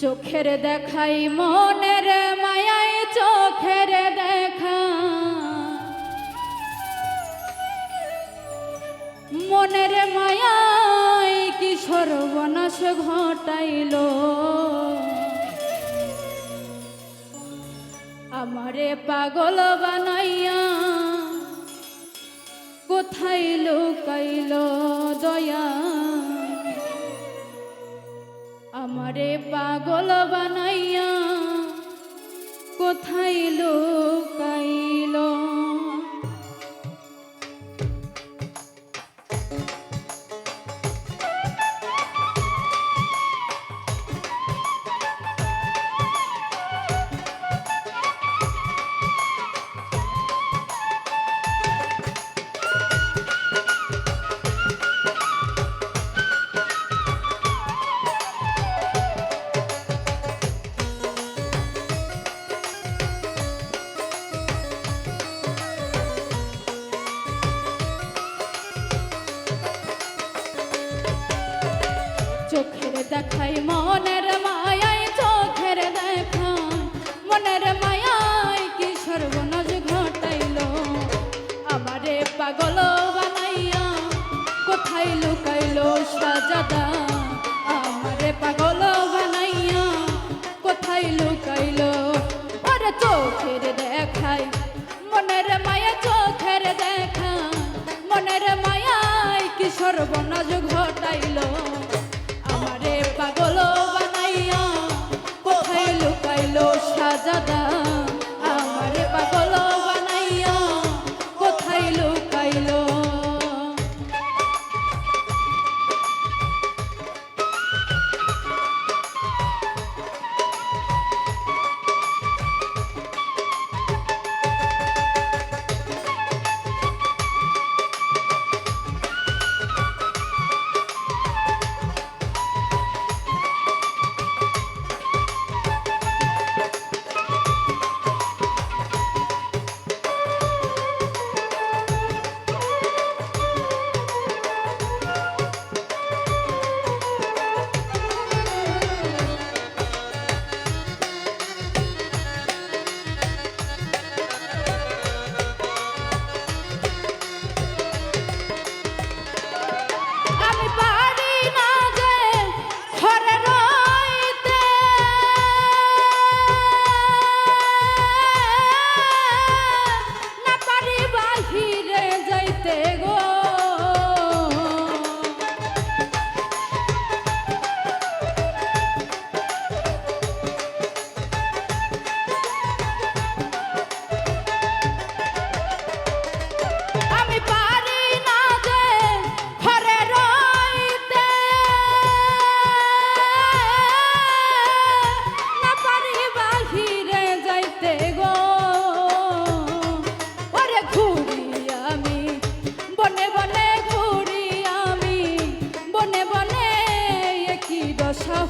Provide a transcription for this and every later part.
চোখের দেখাই, মনের মায়াই চোখের দেখা। মনের মায়াই কি সর্বনাশ ঘটাইল? আমারে পাগল বানাইয়া কোথায় লুকাইল দয়া? আমারে পাগল বানাইয়া কোথায় লুকাইল চোখের দেখাই মনের মায়াই চোখের দেখা মনের মায়াই কি সর্বনাশ ঘটাইল? আমারে পাগল বানাইয়া কোথায় লুকাইল সাজাদা? আমারে পাগল বানাইয়া কোথায় লুকাইল? ওরে চোখের দেখাই মনের মায়া চোখের দেখা মনের মায়াই কি সর্বনাশ ঘটাইল?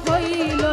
হইল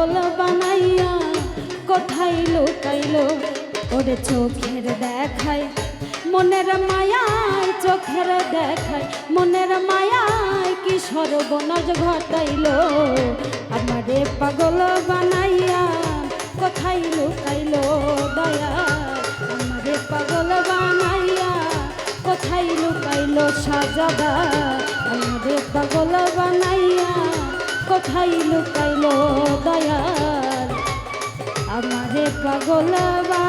পাগল বানাইয়া কোথায় লুকাইল? ওরে চোখের দেখায়, মনের মায়ায় চোখের দেখায়, মনের মায়ায় কি সর্বনাশ ঘটাইল? আমারে পাগল বানাইয়া কোথায় লুকাইল? দয়া কোথায় লুকাইল দয়াল। আমারে পাগলবা